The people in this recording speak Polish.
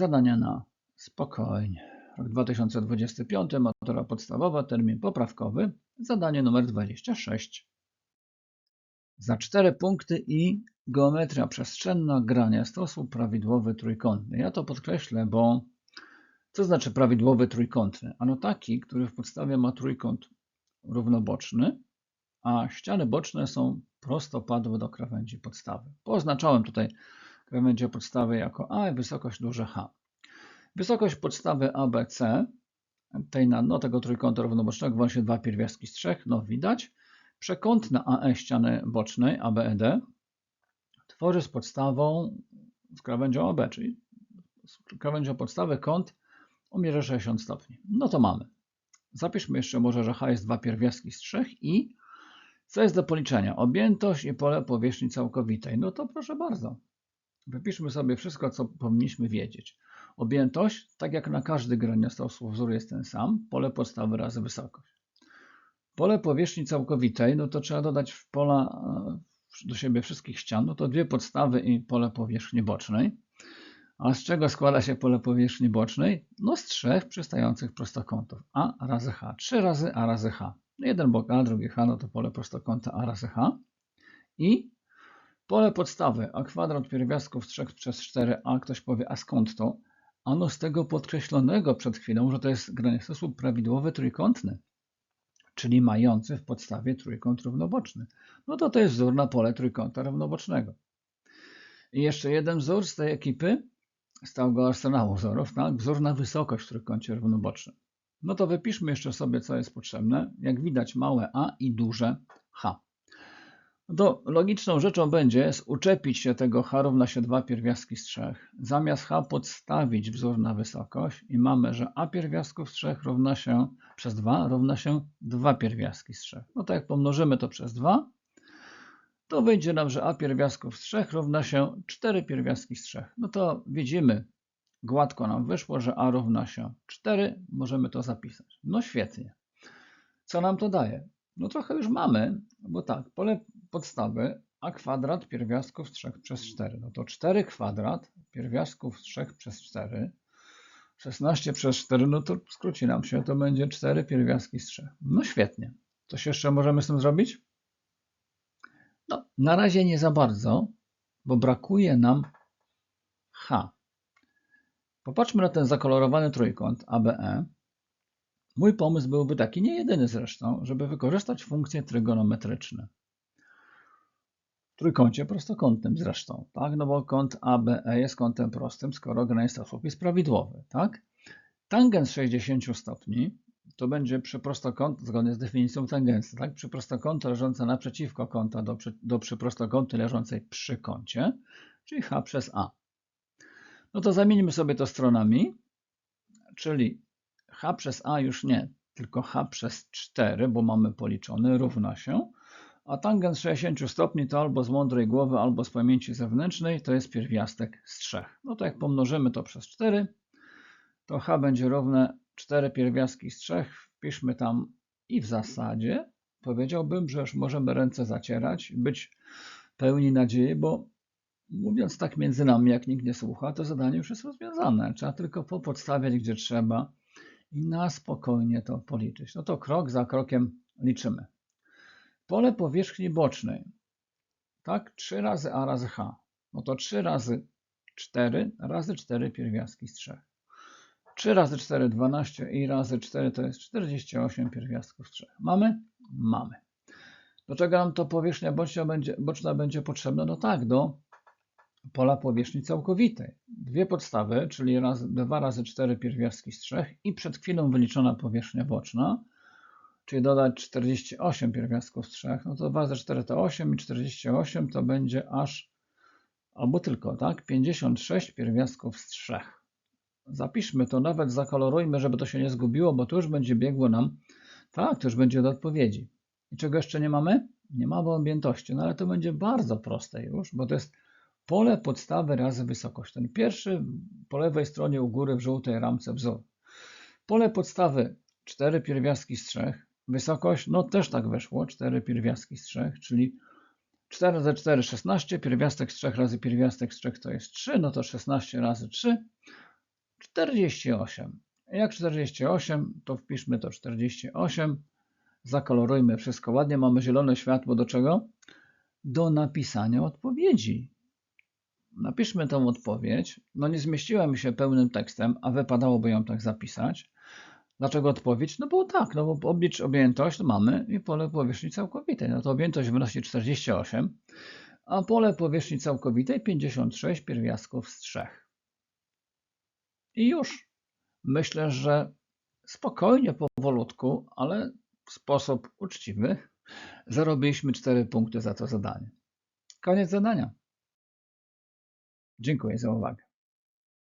Zadania na spokojnie. Rok 2025, matura podstawowa, termin poprawkowy. Zadanie numer 26. Za 4 punkty i geometria przestrzenna, grania stosu, prawidłowy trójkątny. Ja to podkreślę, bo co znaczy prawidłowy trójkątny? Ano taki, który w podstawie ma trójkąt równoboczny, a ściany boczne są prostopadłe do krawędzi podstawy. Poznaczałem tutaj krawędzie podstawy jako A i wysokość duże H. Wysokość podstawy ABC, tej na dno tego trójkąta równobocznego, się dwa pierwiastki z trzech, no widać. Przekątna AE ściany bocznej ABED tworzy z podstawą, z krawędzią AB, czyli z krawędzią podstawy kąt o mierze 60 stopni. No to mamy. Zapiszmy jeszcze może, że H jest dwa pierwiastki z trzech i co jest do policzenia? Objętość i pole powierzchni całkowitej. No to proszę bardzo. Wypiszmy sobie wszystko, co powinniśmy wiedzieć. Objętość, tak jak na każdy graniostosów wzór jest ten sam, pole podstawy razy wysokość. Pole powierzchni całkowitej, no to trzeba dodać w pola e, do siebie wszystkich ścian, no to dwie podstawy i pole powierzchni bocznej. A z czego składa się pole powierzchni bocznej? No z trzech przystających prostokątów. A razy H. Trzy razy A razy H. Jeden bok A, drugi H, no to pole prostokąta A razy H. I pole podstawy A kwadrat pierwiastków 3 przez 4A. Ktoś powie, a skąd to? Ano z tego podkreślonego przed chwilą, że to jest sposób prawidłowy trójkątny, czyli mający w podstawie trójkąt równoboczny. No to to jest wzór na pole trójkąta równobocznego. I jeszcze jeden wzór z tej ekipy, z całego arsenału wzorów, tak? wzór na wysokość w trójkącie równobocznym. No to wypiszmy jeszcze sobie, co jest potrzebne. Jak widać, małe a i duże h. To logiczną rzeczą będzie uczepić się tego h równa się 2 pierwiastki z 3. Zamiast h podstawić wzór na wysokość i mamy, że a pierwiastków z 3 równa się przez 2 równa się 2 pierwiastki z 3. No to jak pomnożymy to przez 2, to wyjdzie nam, że a pierwiastków z 3 równa się 4 pierwiastki z 3. No to widzimy, gładko nam wyszło, że a równa się 4. Możemy to zapisać. No świetnie. Co nam to daje? No trochę już mamy, bo tak, pole podstawy a kwadrat pierwiastków 3 przez 4. No to 4 kwadrat pierwiastków 3 przez 4. 16 przez 4, no to skróci nam się, to będzie 4 pierwiastki z 3. No świetnie. Coś jeszcze możemy z tym zrobić? No, na razie nie za bardzo, bo brakuje nam H. Popatrzmy na ten zakolorowany trójkąt ABE. Mój pomysł byłby taki, nie jedyny zresztą, żeby wykorzystać funkcje trygonometryczne. Trójkącie prostokątnym zresztą, tak? No bo kąt ABE jest kątem prostym, skoro granic jest prawidłowy, tak? Tangens 60 stopni to będzie przyprostokąt, zgodnie z definicją tangencji, tak? Przyprostokąt leżące naprzeciwko kąta do, do przyprostokątu leżącej przy kącie, czyli H przez A. No to zamieńmy sobie to stronami, czyli H przez A już nie, tylko H przez 4, bo mamy policzony, równa się, a tangens 60 stopni to albo z mądrej głowy, albo z pamięci zewnętrznej, to jest pierwiastek z 3. No to jak pomnożymy to przez 4, to H będzie równe 4 pierwiastki z 3, wpiszmy tam i w zasadzie powiedziałbym, że już możemy ręce zacierać, być pełni nadziei, bo mówiąc tak między nami, jak nikt nie słucha, to zadanie już jest rozwiązane. Trzeba tylko popodstawiać, gdzie trzeba i na spokojnie to policzyć. No to krok za krokiem liczymy. Pole powierzchni bocznej, tak, 3 razy A razy H, no to 3 razy 4 razy 4 pierwiastki z 3. 3 razy 4 12 i razy 4 to jest 48 pierwiastków z 3. Mamy? Mamy. Do czego nam to powierzchnia boczna będzie, boczna będzie potrzebna? No tak, do pola powierzchni całkowitej. Dwie podstawy, czyli raz, 2 razy 4 pierwiastki z 3 i przed chwilą wyliczona powierzchnia boczna, czyli dodać 48 pierwiastków z 3, no to 2 razy 4 to 8 i 48 to będzie aż, albo tylko, tak, 56 pierwiastków z 3. Zapiszmy to, nawet zakolorujmy, żeby to się nie zgubiło, bo to już będzie biegło nam, tak, to już będzie do odpowiedzi. I czego jeszcze nie mamy? Nie mamy objętości, no ale to będzie bardzo proste już, bo to jest pole podstawy razy wysokość. Ten pierwszy po lewej stronie u góry w żółtej ramce wzór. Pole podstawy 4 pierwiastki z 3, wysokość, no też tak weszło, 4 pierwiastki z 3, czyli 4 razy 4 16, pierwiastek z 3 razy pierwiastek z 3 to jest 3, no to 16 razy 3 48. Jak 48, to wpiszmy to 48. Zakolorujmy wszystko ładnie. Mamy zielone światło do czego? Do napisania odpowiedzi. Napiszmy tą odpowiedź. No nie zmieściłem się pełnym tekstem, a wypadałoby ją tak zapisać. Dlaczego odpowiedź? No bo tak, no bo oblicz objętość to mamy i pole powierzchni całkowitej. No to objętość wynosi 48, a pole powierzchni całkowitej 56 pierwiastków z 3. I już. Myślę, że spokojnie, powolutku, ale w sposób uczciwy zarobiliśmy 4 punkty za to zadanie. Koniec zadania. Dziękuję za uwagę.